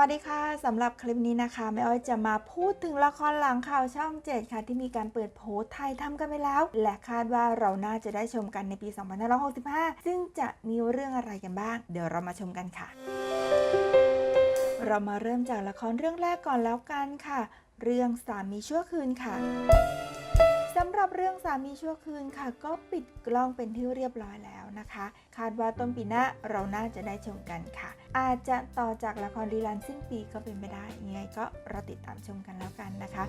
วัสดีค่ะสำหรับคลิปนี้นะคะแม่อ้อยจะมาพูดถึงละครหลังข่าวช่อง7ค่ะที่มีการเปิดโผไทยทำกันไปแล้ว และคาดว่าเราน่าจะได้ชมกันในปี 2565 ซึ่งจะมีเรื่องอะไรกันบ้าง เดี๋ยวเรามาชมกันค่ะ เรามาเริ่มจากละครเรื่องแรกก่อนแล้วกันค่ะ เรื่องสามีชั่วคืนค่ะสำหรับเรื่องสามีชั่วคืนค่ะ ก็ปิดกล้องเป็นที่เรียบร้อยแล้วนะคะ คาดว่าต้นปีหน้าเราน่าจะได้ชมกันค่ะ อาจจะต่อจากละครรีลันสิ้นปีก็เป็นไปได้ยังไงก็รอติดตามชมกันแล้วกันนะคะ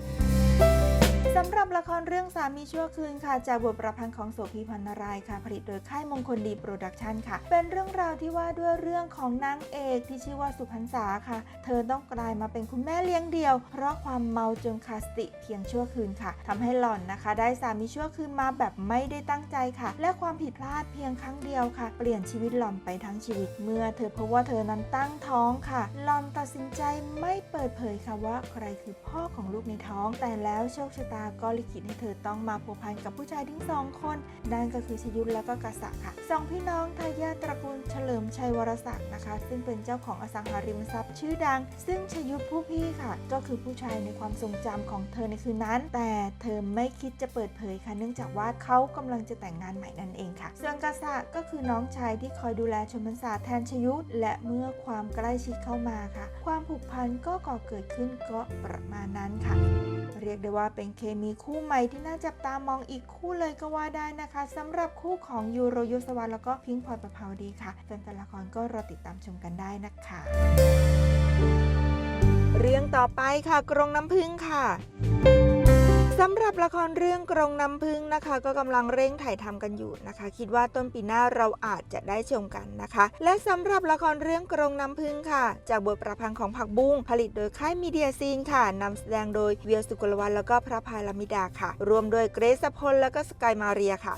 สำหรับละครเรื่องสามีชั่วคืนค่ะ จากบทประพันธ์ของโสภีพันนารายค่ะ ผลิตโดยค่ายมงคลดีโปรดักชันค่ะ เป็นเรื่องราวที่ว่าด้วยเรื่องของนางเอกที่ชื่อว่าสุพรรณษาค่ะ เธอต้องกลายมาเป็นคุณแม่เลี้ยงเดี่ยว เพราะความเมาจนขาดสติเพียงชั่วคืนค่ะทำให้หล่อนนะคะ ได้สามีชั่วคืนมาแบบไม่ได้ตั้งใจค่ะ และความผิดพลาดเพียงครั้งเดียวค่ะ เปลี่ยนชีวิตหล่อนไปทั้งชีวิตเมื่อ เธอพบว่าเธอนั้นตั้งท้องค่ะหลอนตัดสินใจไม่เปิดเผยค่ะว่าใครคือพ่อของลูกในท้อง แต่แล้วโชคชะตาก็ลิขิตให้เธอต้องมาผูกพันกับผู้ชายทั้งสองคนนั่นก็คือชยุทธและก็กษัตริย์ค่ะสองพี่น้องทายาทตระกูลเฉลิมชัยวรศักดิ์นะคะ ซึ่งเป็นเจ้าของอสังหาริมทรัพย์ชื่อดัง ซึ่งชยุทธผู้พี่ค่ะ ก็คือผู้ชายในความทรงจำของเธอในคืนนั้น แต่เธอไม่คิดจะเปิดเผยค่ะ เนื่องจากว่าเขากำลังจะแต่งงานใหม่นั่นเองค่ะ ส่วนกษัตริย์ก็คือน้องชายที่คอยดูแลชนพรรษาแทนชยุทธและเมื่อื่อความใกล้ชิดเข้ามาค่ะ ความผูกพันก็ก่อเกิดขึ้นก็ประมาณนั้นค่ะ เรียกได้ว่าเป็นเคมีคู่ใหม่ที่น่าจับตามองอีกคู่เลยก็ว่าได้นะคะสำหรับคู่ของยูโรยศวรรษแล้วก็พิงค์พลอยประภาวดีค่ะแฟนๆละครก็รอติดตามชมกันได้นะคะเรื่องต่อไปค่ะกรงน้ำพึ่งค่ะ สำหรับละครเรื่องกรงน้ำพึ่งนะคะ ก็กำลังเร่งถ่ายทำกันอยู่นะคะ คิดว่าต้นปีหน้าเราอาจจะได้ชมกันนะคะ และสำหรับละครเรื่องกรงน้ำพึ่งค่ะ จากบทประพันธ์ของผักบุ้งผลิตโดยค่ายมีเดียซีนค่ะนำแสดงโดยเวียสุกลวัฒน์แล้วก็พระพายลามิดาค่ะ รวมโดยเกรซพลแล้วก็สกายมาเรียค่ะ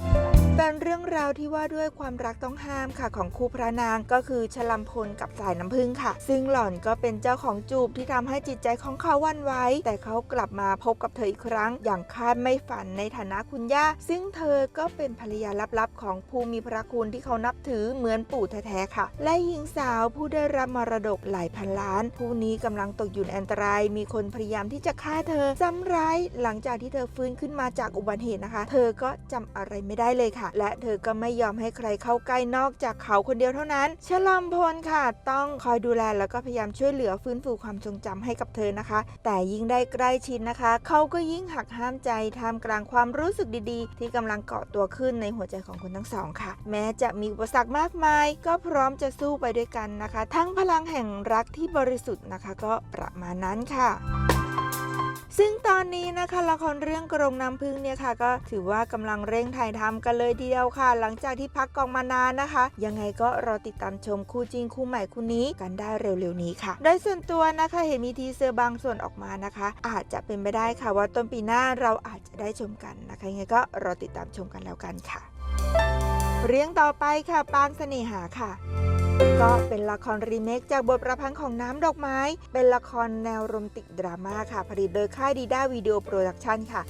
เป็นเรื่องราวที่ว่าด้วยความรักต้องห้ามค่ะของคู่พระนางก็คือชลัมพลกับสายน้ำพึ่งค่ะ ซึ่งหล่อนก็เป็นเจ้าของจูบที่ทำให้จิตใจของเขาวันไหวแต่เขากลับมาพบกับเธออีกครั้ง อย่างคาดไม่ฝันในฐานะคุณย่า ซึ่งเธอก็เป็นภรรยาลับๆ ของผู้มีพระคุณที่เขานับถือเหมือนปู่แท้ๆค่ะ และหญิงสาวผู้ได้รับมรดกหลายพันล้าน ผู้นี้กำลังตกอยู่ในอันตราย มีคนพยายามที่จะฆ่าเธอซ้ำร้ายหลังจากที่เธอฟื้นขึ้นมาจากอุบัติเหตุนะคะ เธอก็จำอะไรไม่ได้เลยค่ะและเธอก็ไม่ยอมให้ใครเข้าใกล้นอกจากเขาคนเดียวเท่านั้นฉลอมพลค่ะ ต้องคอยดูแลแล้วก็พยายามช่วยเหลือฟื้นฟูความทรงจำให้กับเธอนะคะ แต่ยิ่งได้ใกล้ชิดนะคะ เขาก็ยิ่งหักห้ามใจท่ามกลางความรู้สึกดีๆ ที่กำลังเกาะตัวขึ้นในหัวใจของคนทั้งสองค่ะ แม้จะมีอุปสรรคมากมาย ก็พร้อมจะสู้ไปด้วยกันนะคะ ทั้งพลังแห่งรักที่บริสุทธิ์นะคะ ก็ประมาณนั้นค่ะ ซึ่งตอนนี้นะคะละครเรื่องกรงน้ำพึ่งเนี่ยค่ะ ก็ถือว่ากำลังเร่งถ่ายทำกันเลยทีเดียวค่ะ หลังจากที่พักกองมานานนะคะ ยังไงก็รอติดตามชมคู่จริงคู่ใหม่คู่นี้กันได้เร็วๆนี้ค่ะ โดยส่วนตัวนะคะเห็นมีทีเซอร์บางส่วนออกมานะคะ อาจจะเป็นไปได้ค่ะว่าต้นปีหน้าเราอาจจะได้ชมกันนะคะยังไงก็รอติดตามชมกันแล้วกันค่ะ เรื่องต่อไปค่ะปางเสน่หาค่ะ ก็เป็นละครรีเมคจากบทประพันธ์ของน้ำดอกไม้ เป็นละครแนวโรแมนติกดราม่าค่ะ ผลิตโดยค่ายดีด้าวิดีโอโปรดักชันค่ะ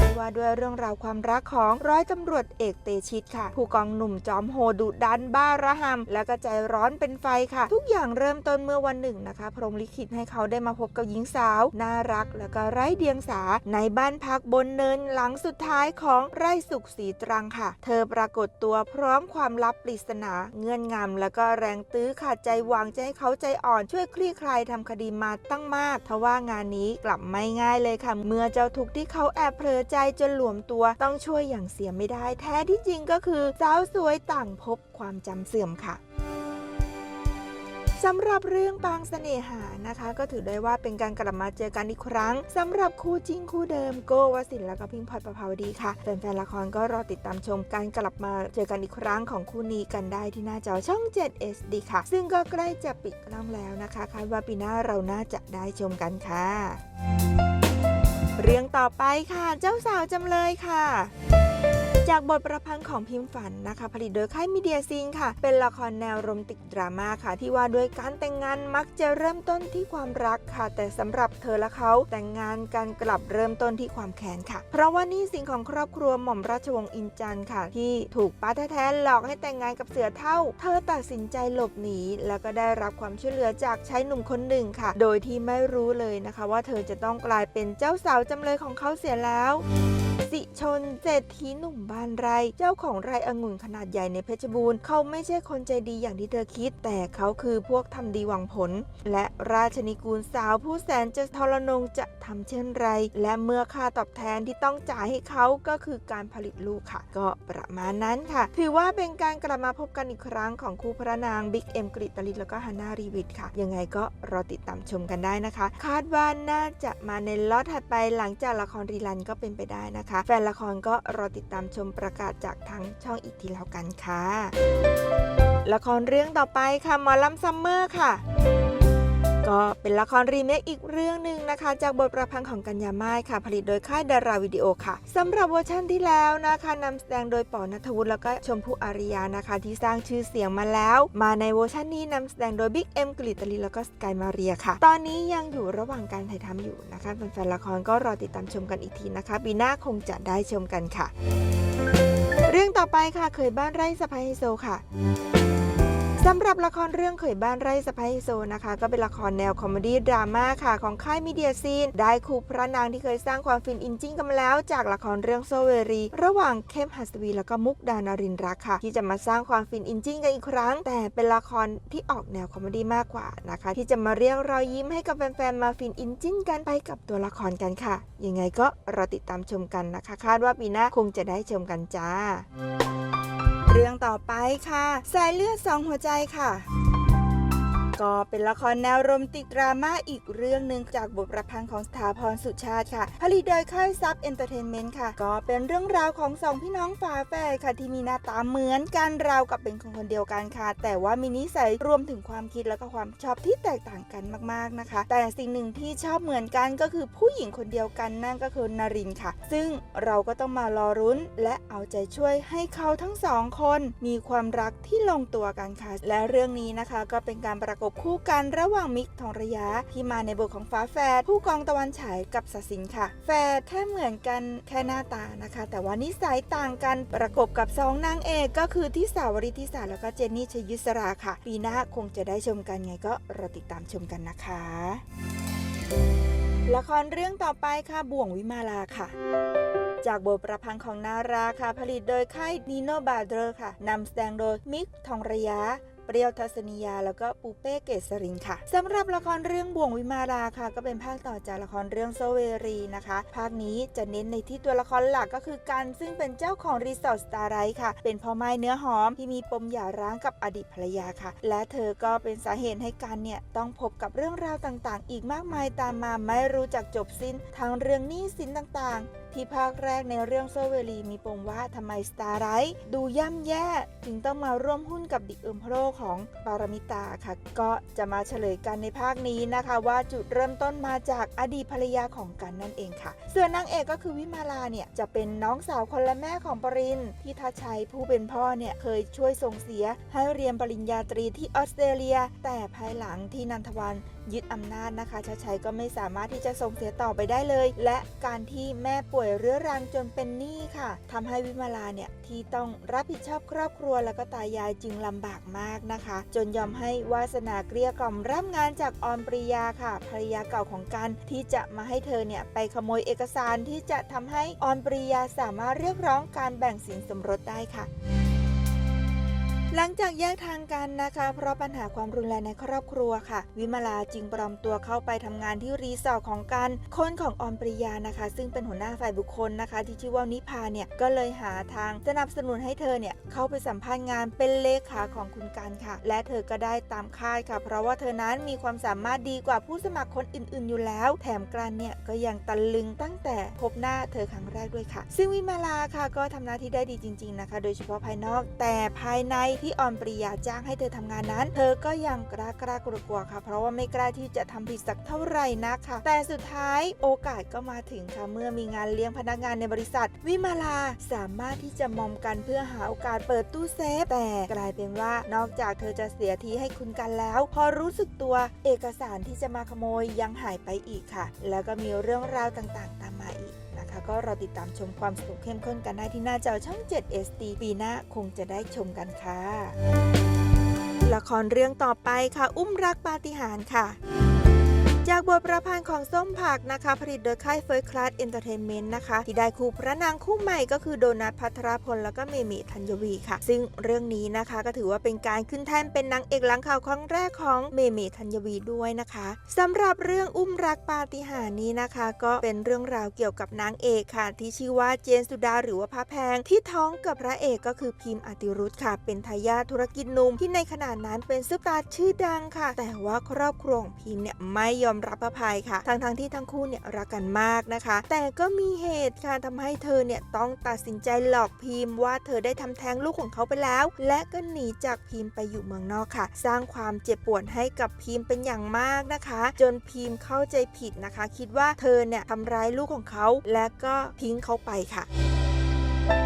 ที่ว่าด้วยเรื่องราวความรักของร้อยตำรวจเอกเตชิตค่ะ ผู้กองหนุ่มจอมโหดดุดันบ้าระหำแล้วก็ใจร้อนเป็นไฟค่ะ ทุกอย่างเริ่มต้นเมื่อวันหนึ่งนะคะ พรหมลิขิตให้เขาได้มาพบกับหญิงสาว น่ารักแล้วก็ไร้เดียงสา ในบ้านพักบนเนินหลังสุดท้ายของไร่สุขสีตรังค่ะ เธอปรากฏตัวพร้อมความลับปริศนา เงื่อนงำแล้วก็แรงตื้อขาดใจวางใจให้เขาใจอ่อนช่วยคลี่คลายทำคดีมาตั้งมากทว่างานนี้กลับไม่ง่ายเลยค่ะ เมื่อเจ้าทุกข์ที่เขาแอบเผลอใจจนหลวมตัวต้องช่วยอย่างเสียไม่ได้ แท้ที่จริงก็คือสาวสวยต่างพบความจำเสื่อมค่ะสำหรับเรื่องปางเสน่หานะคะ ก็ถือได้ว่าเป็นการกลับมาเจอกันอีกครั้งสำหรับคู่จริงคู่เดิมโกวสินและก็พิงพลอยประภาวดีค่ะแฟนๆละครก็รอติดตามชมการกลับมาเจอกันอีกครั้งของคู่นี้กันได้ที่หน้าจอช่อง 7 SD ค่ะ ซึ่งก็ใกล้จะปิดกล้องแล้วนะคะคาดว่าปีหน้าเราน่าจะได้ชมกันค่ะ เรื่องต่อไปค่ะ เจ้าสาวจำเลยค่ะ จากบทประพันธ์ของพิมพ์ฝันนะคะ ผลิตโดยค่ายมีเดียซีนค่ะ เป็นละครแนวโรแมนติกดราม่าค่ะ ที่ว่าด้วยการแต่งงานมักจะเริ่มต้นที่ความรักค่ะ แต่สำหรับเธอและเขาแต่งงานกันกลับเริ่มต้นที่ความแค้นค่ะ เพราะว่านี่สิ่งของครอบครัวหม่อมราชวงศ์อินจันค่ะ ที่ถูกป้าแท้ๆหลอกให้แต่งงานกับเสือเท่า เธอตัดสินใจหลบหนี แล้วก็ได้รับความช่วยเหลือจากชายหนุ่มคนหนึ่งค่ะ โดยที่ไม่รู้เลยนะคะ ว่าเธอจะต้องกลายเป็นเจ้าสาวจำเลยของเขาเสียแล้ว สิชนเศรษฐีหนุ่มบ้านไร่เจ้าของไร่องุ่นขนาดใหญ่ในเพชรบูรณ์เขาไม่ใช่คนใจดีอย่างที่เธอคิด แต่เขาคือพวกทำดีหวังผล และราชนิกูลสาวผู้แสนจะทรนงจะทำเช่นไร และเมื่อค่าตอบแทนที่ต้องจ่ายให้เขาก็คือการผลิตลูกค่ะ ก็ประมาณนั้นค่ะ ถือว่าเป็นการกลับมาพบกันอีกครั้งของคู่พระนางบิ๊กเอ็มกริตลิตแล้วก็ฮันนารีวิทค่ะ ยังไงก็รอติดตามชมกันได้นะคะ คาดว่าน่าจะมาในล็อตถัดไปหลังจากละครรีลันก็เป็นไปได้นะคะแฟนละครก็รอติดตามชมประกาศจากทางช่องอีกทีแล้วกันค่ะ ละครเรื่องต่อไปค่ะหมอลำซัมเมอร์ค่ะ ก็เป็นละครรีเมคอีกเรื่องหนึ่งนะคะ จากบทประพันธ์ของกัญญาไม้ค่ะ ผลิตโดยค่ายดาราวิดีโอค่ะสำหรับเวอร์ชันที่แล้วนะคะนำแสดงโดยปอนัทวุฒิแล้วก็ชมพู่อาริยานะคะ ที่สร้างชื่อเสียงมาแล้ว มาในเวอร์ชันนี้นำแสดงโดยบิ๊กเอ็มกลิตลีแล้วก็สกายมาเรียค่ะ ตอนนี้ยังอยู่ระหว่างการถ่ายทำอยู่นะคะแฟนๆละครก็รอติดตามชมกันอีกทีนะคะปีหน้าคงจะได้ชมกันค่ะ เรื่องต่อไปค่ะเคยบ้านไร่สะพายไฮโซค่ะ สำหรับละครเรื่องเขยบ้านไร่สะพายโซนะคะ ก็เป็นละครแนวคอมเมดี้ดราม่าค่ะของค่ายมีเดียซีน ได้คู่พระนางที่เคยสร้างความฟินอินจิ้งกันมาแล้ว จากละครเรื่องโซเวรี ระหว่างเข้มหัสวี แล้วก็มุกดานารินรักค่ะ ที่จะมาสร้างความฟินอินจิ้งกันอีกครั้ง แต่เป็นละครที่ออกแนวคอมเมดี้มากกว่านะคะ ที่จะมาเรียกรอยยิ้มให้กับแฟนๆมาฟินอินจิ้นกันไปกับตัวละครกันค่ะยังไงก็รอติดตามชมกันนะคะ คาดว่าปีหน้าคงจะได้ชมกันจ้า รื่องต่อไปค่ะ สายเลือดสองหัวใจค่ะ ก็เป็นละครแนวโรแมนติกดราม่าอีกเรื่องหนึ่งจากบทประพันธ์ของสถาพรสุชาติค่ะ ผลิตโดยค่ายซับเอนเตอร์เทนเมนต์ค่ะ ก็เป็นเรื่องราวของสองพี่น้องฝาแฝดค่ะที่มีหน้าตาเหมือนกันราวกับเป็นคนคนเดียวกันค่ะ แต่ว่ามีนิสัยรวมถึงความคิดแล้วก็ความชอบที่แตกต่างกันมากๆนะคะ แต่สิ่งหนึ่งที่ชอบเหมือนกันก็คือผู้หญิงคนเดียวกันนั่นก็คือนารินค่ะ ซึ่งเราก็ต้องมารอรุ้น และเอาใจช่วยให้เขาทั้งสองคน มีความรักที่ลงตัวกันค่ะ และเรื่องนี้นะคะก็เป็นการประกบคู่กันระหว่างมิกทองระยะที่มาในบทของฟ้าแฝดผู้กองตะวันฉายกับศศินค่ะ แฝดแค่เหมือนกันแค่หน้าตานะคะ แต่ว่านิสัยต่างกันประกบกับสองนางเอกก็คือที่สาวริธิสาแล้วก็เจนนี่ชยุสราค่ะ ปีหน้าคงจะได้ชมกันไงก็รอติดตามชมกันนะคะละครเรื่องต่อไปค่ะบ่วงวิมาลาค่ะจากบทประพันธ์ของนาราค่ะ ผลิตโดยค่ายนีโนบาเดอร์ค่ะนำแสดงโดยมิกทองระยะ เปรี้ยวทัศนียา แล้วก็ปูเป้เกษรินค่ะสำหรับละครเรื่องบ่วงวิมาราค่ะ ก็เป็นภาคต่อจากละครเรื่องโซเวรีนะคะ ภาคนี้จะเน้นในที่ตัวละครหลักก็คือกันซึ่งเป็นเจ้าของรีสอร์ทสตาร์ไรท์ค่ะ เป็นพ่อไม้เนื้อหอมที่มีปมหย่าร้างกับอดีตภรรยาค่ะ และเธอก็เป็นสาเหตุให้กันเนี่ยต้องพบกับเรื่องราวต่างๆ อีกมากมายตามมาไม่รู้จักจบสิ้นทั้งเรื่องหนี้สินต่างๆ ที่ภาคแรกในเรื่องโซเวลีมีปมว่าทำไมสตาร์ไรท์ดูย่ำแย่ถึงต้องมาร่วมหุ้นกับดิเอิมโพรของปารมิตาค่ะ ก็จะมาเฉลยกันในภาคนี้นะคะ ว่าจุดเริ่มต้นมาจากอดีตภรรยาของกันนั่นเองค่ะ ส่วนนางเอกก็คือวิมาลาเนี่ยจะเป็นน้องสาวคนละแม่ของปรินที่ทัชชัยผู้เป็นพ่อเนี่ยเคยช่วยส่งเสียให้เรียนปริญญาตรีที่ออสเตรเลีย แต่ภายหลังที่นันทวัน ยึดอำนาจนะคะชาชัยก็ไม่สามารถที่จะส่งเสียต่อไปได้เลย และการที่แม่ป่วยเรื้อรังจนเป็นหนี้ค่ะทำให้วิมาลาเนี่ยที่ต้องรับผิดชอบครอบครัวแล้วก็ตายายจึงลำบากมากนะคะ จนยอมให้วาสนาเกลี้ยกล่อมรับงานจากออนปริยาค่ะภรรยาเก่าของกันที่จะมาให้เธอเนี่ยไปขโมยเอกสารที่จะทำให้ออนปริยาสามารถเรียกร้องการแบ่งสินสมรสได้ค่ะ หลังจากแยกทางกันนะคะ เพราะปัญหาความรุนแรงในครอบครัวค่ะ วิมาลาจึงปลอมตัวเข้าไปทำงานที่รีสอร์ทของกันคนของออมปริยานะคะ ซึ่งเป็นหัวหน้าฝ่ายบุคคลนะคะ ที่ชื่อว่านิพาเนี่ยก็เลยหาทางสนับสนุนให้เธอเนี่ยเข้าไปสัมภาษณ์งานเป็นเลขาของคุณกันค่ะ และเธอก็ได้ตามคาดค่ะ เพราะว่าเธอนั้นมีความสามารถดีกว่าผู้สมัครคนอื่น ๆ อยู่แล้ว แถมกันเนี่ยก็ยังตะลึงตั้งแต่พบหน้าเธอครั้งแรกด้วยค่ะ ซึ่งวิมาลาค่ะก็ทำหน้าที่ได้ดีจริง ๆนะคะ โดยเฉพาะภายนอกแต่ภายในที่ออนปริยาจ้างให้เธอทำงานนั้น เธอก็ยังกล้ากล้ากลัวๆค่ะ เพราะว่าไม่กล้าที่จะทำผิดสักเท่าไหร่นักค่ะแต่สุดท้ายโอกาสก็มาถึงค่ะเมื่อมีงานเลี้ยงพนักงานในบริษัท วิมาลาสามารถที่จะมอมกันเพื่อหาโอกาสเปิดตู้เซฟแต่กลายเป็นว่านอกจากเธอจะเสียทีให้คุณกันแล้ว พอรู้สึกตัวเอกสารที่จะมาขโมยยังหายไปอีกค่ะ แล้วก็มีเรื่องราวต่างๆ ตามมาอีก นะคะ ก็รอติดตามชมความสนุกเข้มข้นกันได้ที่หน้าจอช่อง 7 SD ปีหน้าคงจะได้ชมกันค่ะ ละครเรื่องต่อไปค่ะ อุ้มรักปาฏิหาริย์ค่ะ จากบทประพันธ์ของส้มผักนะคะ ผลิตโดยค่ายเฟิร์สคลาสเอนเตอร์เทนเมนต์นะคะ ที่ได้คู่พระนางคู่ใหม่ก็คือโดนัทพัทรพลแล้วก็เมเมธัญวีค่ะ ซึ่งเรื่องนี้นะคะก็ถือว่าเป็นการขึ้นแท่นเป็นนางเอกหลังข่าวครั้งแรกของเมเมธัญวีด้วยนะคะสำหรับเรื่องอุ้มรักปาฏิหาริย์นี้นะคะ ก็เป็นเรื่องราวเกี่ยวกับนางเอกค่ะ ที่ชื่อว่าเจนสุดาหรือว่าพระแพง ที่ท้องกับพระเอกก็คือพิมพ์อติรุธค่ะ เป็นทายาทธุรกิจนุ่มที่ในขณะนั้นเป็นซุปตาร์ชื่อดังค่ะ แต่ว่าครอบครัวของพิมพ์เนี่ยไม่ยอมรับอภัยค่ะ ทั้งๆทที่ทั้งคู่เนี่ยรักกันมากนะคะ แต่ก็มีเหตุค่ะทำให้เธอเนี่ยต้องตัดสินใจหลอกพิมพ์ว่าเธอได้ทำแท้งลูกของเขาไปแล้ว และก็หนีจากพิมพ์ไปอยู่เมืองนอกค่ะ สร้างความเจ็บปวดให้กับพิมพ์เป็นอย่างมากนะคะ จนพิมพ์เข้าใจผิดนะคะ คิดว่าเธอเนี่ยทำร้ายลูกของเขา และก็ทิ้งเขาไปค่ะ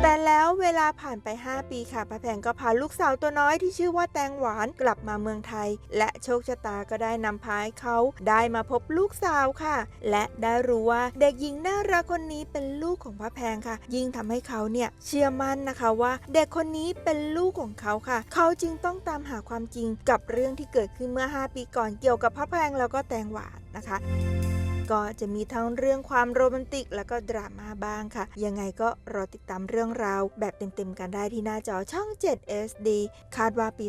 แต่แล้วเวลาผ่านไป 5 ปีค่ะป้าแพงก็พาลูกสาวตัวน้อยที่ชื่อว่าแตงหวานกลับมาเมืองไทย และโชคชะตาก็ได้นำพาให้เขาได้มาพบลูกสาวค่ะ และได้รู้ว่าเด็กหญิงน่ารักคนนี้เป็นลูกของป้าแพงค่ะ ยิ่งทำให้เขาเนี่ยเชื่อมั่นนะคะว่า เด็กคนนี้เป็นลูกของเขาค่ะ เขาจึงต้องตามหาความจริงกับเรื่องที่เกิดขึ้นเมื่อ 5 ปีก่อนเกี่ยวกับพระแพงแล้วก็แตงหวานนะคะ ก็จะมีทั้งเรื่องความโรแมนติก แล้วก็ดราม่าบ้างค่ะ ยังไงก็รอติดตามเรื่องราว แบบเต็มๆกันได้ที่หน้าจอช่อง 7 SD คาดว่าปี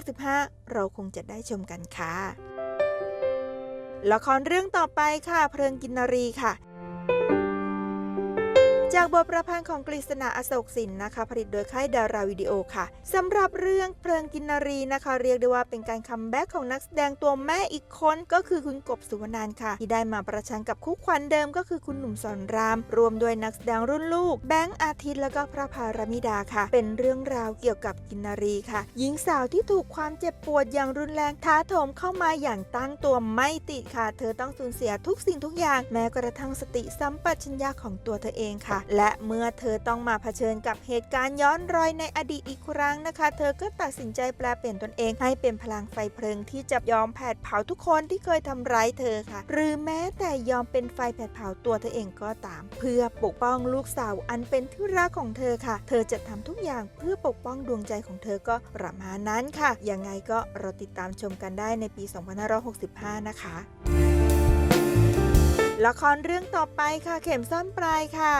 2565 เราคงจะได้ชมกันค่ะละครเรื่องต่อไปค่ะ เพลิงกินนรีค่ะ จากบทประพันธ์ของกฤษณาอโศกสินนะคะ ผลิตโดยค่ายดาราวิดีโอค่ะสำหรับเรื่องเพลิงกินนารีนะคะ เรียกได้ว่าเป็นการคัมแบ็กของนักแสดงตัวแม่อีกคนก็คือคุณกบสุวรรณนท์ค่ะ ที่ได้มาประชันกับคู่ขวัญเดิมก็คือคุณหนุ่มสอนราม รวมด้วยนักแสดงรุ่นลูก แบงค์อาทิตย์แล้วก็พระพารมิดาค่ะ เป็นเรื่องราวเกี่ยวกับกินนารีค่ะ หญิงสาวที่ถูกความเจ็บปวดอย่างรุนแรงท้าโถมเข้ามาอย่างตั้งตัวไม่ติดค่ะ เธอต้องสูญเสียทุกสิ่งทุกอย่างแม้กระทั่งสติสัมปชัญญะของตัวเธอเองค่ะและเมื่อเธอต้องมาเผชิญกับเหตุการณ์ย้อนรอยในอดีตอีกครั้งนะคะ เธอก็ตัดสินใจแปลเปลี่ยนตนเอง ให้เป็นพลังไฟเพลิงที่จะยอมแผดเผาทุกคนที่เคยทำร้ายเธอค่ะ หรือแม้แต่ยอมเป็นไฟแผดเผาตัวเธอเองก็ตาม เพื่อปกป้องลูกสาวอันเป็นที่รักของเธอค่ะ เธอจะทำทุกอย่างเพื่อปกป้องดวงใจของเธอก็ประมาณนั้นค่ะ ยังไงก็รอติดตามชมกันได้ในปี 2565 นะคะ ละครเรื่องต่อไปค่ะเข็มซ่อนปลายค่ะ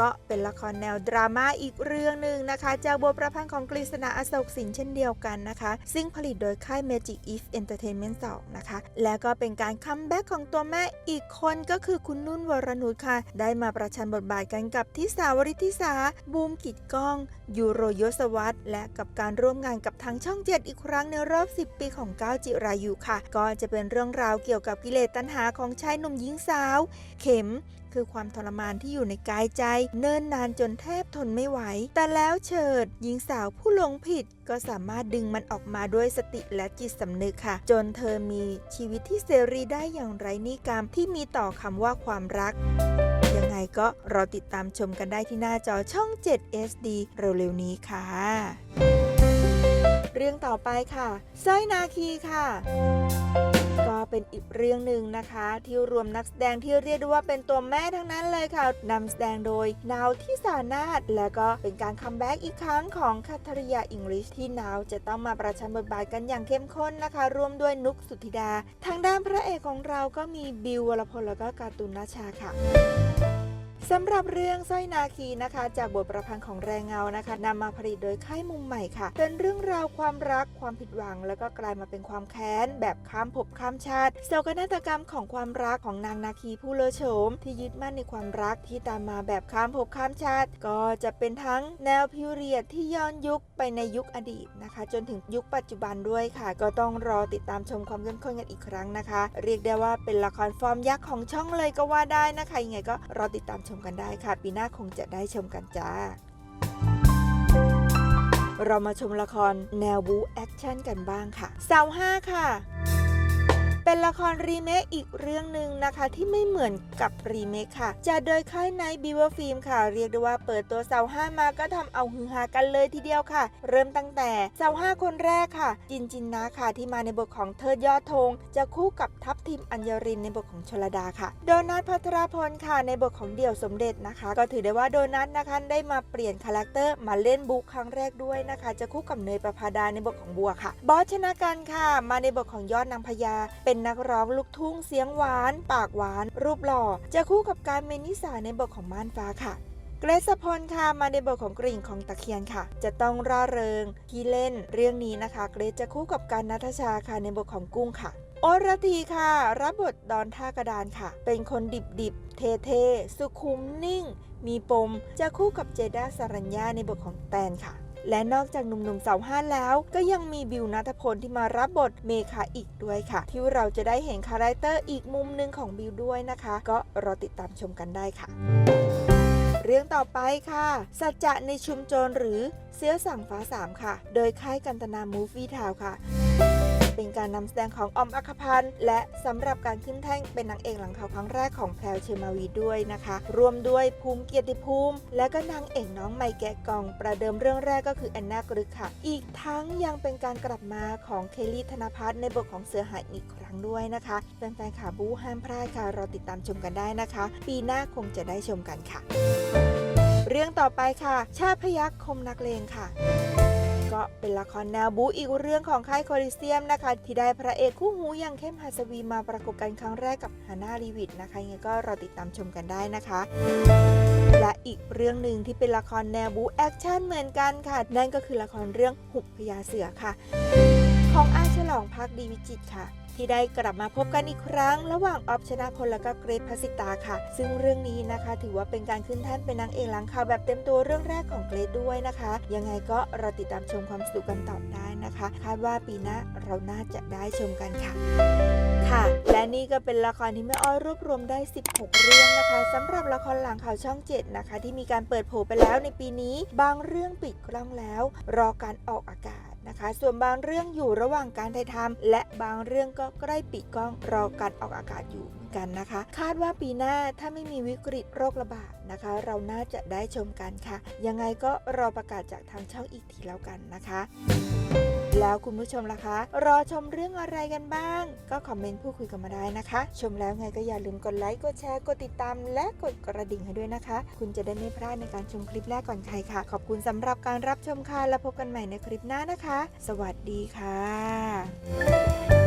ก็เป็นละครแนวดราม่าอีกเรื่องหนึ่งนะคะ จากบทประพันธ์ของกฤษณาอโศกสินเช่นเดียวกันนะคะ ซึ่งผลิตโดยค่าย Magic If Entertainment 2 นะคะ และก็เป็นการคัมแบ็กของตัวแม่อีกคนก็คือคุณนุ่นวรนุชค่ะ ได้มาประชันบทบาทกันกับทิสาวริทิสาบูมกิดก้อง ยูโรยศวัตและกับการร่วมงานกับทางช่องเจ็ดอีกครั้งในรอบ 10 ปีของก้าวจิรายุค่ะ ก็จะเป็นเรื่องราวเกี่ยวกับกิเลสตัณหาของชายหนุ่มหญิงสาว เข็ม คือความทรมานที่อยู่ในกายใจ เนิ่นนานจนแทบทนไม่ไหว แต่แล้วเฉิด หญิงสาวผู้หลงผิดก็สามารถดึงมันออกมาด้วยสติและจิตสำนึกค่ะ จนเธอมีชีวิตที่เสรีได้อย่างไร้นิกรรมที่มีต่อคำว่าความรักยังไงก็รอติดตามชมกันได้ที่หน้าจอช่อง 7 SD เร็วๆนี้ค่ะ เรื่องต่อไปค่ะ สร้อยนาคีค่ะ เป็นอีกเรื่องหนึ่งนะคะ ที่รวมนักแสดงที่เรียกได้ว่าเป็นตัวแม่ทั้งนั้นเลยค่ะนำแสดงโดยนาวที่สานาตและก็เป็นการคัมแบ็กอีกครั้งของคัทริยาอิงลิชที่นาวจะต้องมาประชันบทบาทกันอย่างเข้มข้นนะคะร่วมด้วยนุกสุธิดา ทางด้านพระเอกของเราก็มีบิววรพลแล้วก็การ์ตูนนาชาค่ะ สำหรับเรื่องสร้อยนาคีนะคะ จากบทประพันธ์ของแรงเงานะคะนำมาผลิตโดยค่ายมุมใหม่ค่ะ เป็นเรื่องราวความรักความผิดหวัง แล้วก็กลายมาเป็นความแค้น แบบข้ามภพข้ามชาติโศกนาฏกรรมของความรักของนางนาคีผู้เลอโฉม ที่ยึดมั่นในความรักที่ตามมาแบบข้ามภพข้ามชาติ ก็จะเป็นทั้งแนวพิวเรียดที่ย้อนยุคไปในยุคอดีตนะคะ จนถึงยุคปัจจุบันด้วยค่ะ ก็ต้องรอติดตามชมความเข้มข้นกันอีกครั้งนะคะ เรียกได้ว่าเป็นละครฟอร์มยักษ์ของช่องเลยก็ว่าได้นะคะยังไงก็รอติดตามชมกันได้ค่ะ ปีหน้าคงจะได้ชมกันจ้า เรามาชมละครแนวบูแอคชั่นกันบ้างค่ะเสาห้าค่ะ เป็นละครรีเมคอีกเรื่องหนึ่งนะคะที่ไม่เหมือนกับรีเมคค่ะจะโดยค่ายไนบิวอร์ฟิล์มค่ะเรียกได้ว่าเปิดตัวสาวห้ามาก็ทำเอาฮือฮากันเลยทีเดียวค่ะ เริ่มตั้งแต่สาวห้าคนแรกค่ะ จินจินนะค่ะที่มาในบทของเทิดยอดธงจะคู่กับทัพทีมอัญญรินในบทของชลดาค่ะ โดนัทพัทรพลค่ะในบทของเดี่ยวสมเด็จนะคะ ก็ถือได้ว่าโดนัทนะคะได้มาเปลี่ยนคาแรคเตอร์มาเล่นบุ๊คครั้งแรกด้วยนะคะ จะคู่กับเนยประภาดาในบทของบัวค่ะ บอสชนะกันค่ะ มาในบทของยอดนางพญาเป็นนักร้องลูกทุ่งเสียงหวาน ปากหวาน รูปหล่อ จะคู่กับการเมนิสาในบทของม่านฟ้าค่ะ เกรซพลค่ะมาในบทของกริ่งของตะเคียนค่ะ จะต้องร่าเริงที่เล่นเรื่องนี้นะคะ เกรซจะคู่กับการนัทชาค่ะในบทของกุ้งค่ะโอรทีค่ะ รับบทดอนท่ากระดานค่ะ เป็นคนดิบดิบเท่ๆสุขุมนิ่ง มีปม จะคู่กับเจด้าสรัญญาในบทของแตนค่ะ และนอกจากหนุ่มๆสาวห้าแล้ว ก็ยังมีบิวนัทพลที่มารับบทเมคาอีกด้วยค่ะ ที่เราจะได้เห็นคาแรคเตอร์อีกมุมหนึ่งของบิวด้วยนะคะ ก็รอติดตามชมกันได้ค่ะเรื่องต่อไปค่ะ สัจจะในชุมโจรหรือเสื้อสั่งฟ้าสามค่ะ โดยค่ายกันตนามูฟวี่ทาวค่ะ เป็นการนำแสดงของออมอัคพันธ์และสำหรับการขึ้นแท่งเป็นนางเอกหลังข่าวครั้งแรกของแพรวเชอร์มาวีด้วยนะคะ รวมด้วยภูมิเกียรติภูมิ และก็นางเอกน้องใหม่แกะกอง ประเดิมเรื่องแรกก็คือแอนนากรึกค่ะ อีกทั้งยังเป็นการกลับมาของเคลลี่ธนพัฒน์ในบทของเสือหายอีกครั้งด้วยนะคะแฟนๆขาบูห้ามพลาดค่ะรอติดตามชมกันได้นะคะ ปีหน้าคงจะได้ชมกันค่ะ เรื่องต่อไปค่ะ ชาพยักคมนักเลงค่ะ ก็เป็นละครแนวบู๊อีกเรื่องของค่ายโคลิเซียมนะคะ ที่ได้พระเอกคู่หูอย่างเข้มหัสวีมาประกบกันครั้งแรกกับฮานารีวิดนะคะยังไงก็รอติดตามชมกันได้นะคะและอีกเรื่องหนึ่งที่เป็นละครแนวบู๊แอคชั่นเหมือนกันค่ะ นั่นก็คือละครเรื่องหุบพญาเสือค่ะ ของอาฉลองพักดีวิจิตค่ะ ที่ได้กลับมาพบกันอีกครั้ง ระหว่างออฟชนะพลและก็เกรทพัสิตาค่ะ ซึ่งเรื่องนี้นะคะ ถือว่าเป็นการขึ้นแท่นเป็นนางเอกหลังข่าวแบบเต็มตัวเรื่องแรกของเกรทด้วยนะคะ ยังไงก็รอติดตามชมความสนุกกันต่อได้นะคะ คาดว่าปีหน้าเราน่าจะได้ชมกันค่ะ ค่ะ และนี่ก็เป็นละครที่แม่อ้อยรวบรวมได้ 16 เรื่องนะคะสำหรับละครหลังข่าวช่อง 7 นะคะ ที่มีการเปิดโผไปแล้วในปีนี้ บางเรื่องปิดกล้องแล้ว รอการออกอากาศ นะคะ ส่วนบางเรื่องอยู่ระหว่างการถ่ายทำและบางเรื่องก็ใกล้ปิดกล้องรอการออกอากาศอยู่เหมือนกันนะคะ คาดว่าปีหน้าถ้าไม่มีวิกฤตโรคระบาดนะคะ เราน่าจะได้ชมกันค่ะ ยังไงก็รอประกาศจากทางช่องอีกทีแล้วกันนะคะ แล้วคุณผู้ชมล่ะคะ รอชมเรื่องอะไรกันบ้าง ก็คอมเมนต์พูดคุยกันมาได้นะคะ ชมแล้วไงก็อย่าลืมกดไลค์กดแชร์กดติดตาม และกดกระดิ่งให้ด้วยนะคะ คุณจะได้ไม่พลาดในการชมคลิปแรกก่อนใครค่ะ ขอบคุณสำหรับการรับชมค่ะแล้วพบกันใหม่ในคลิปหน้านะคะ สวัสดีค่ะ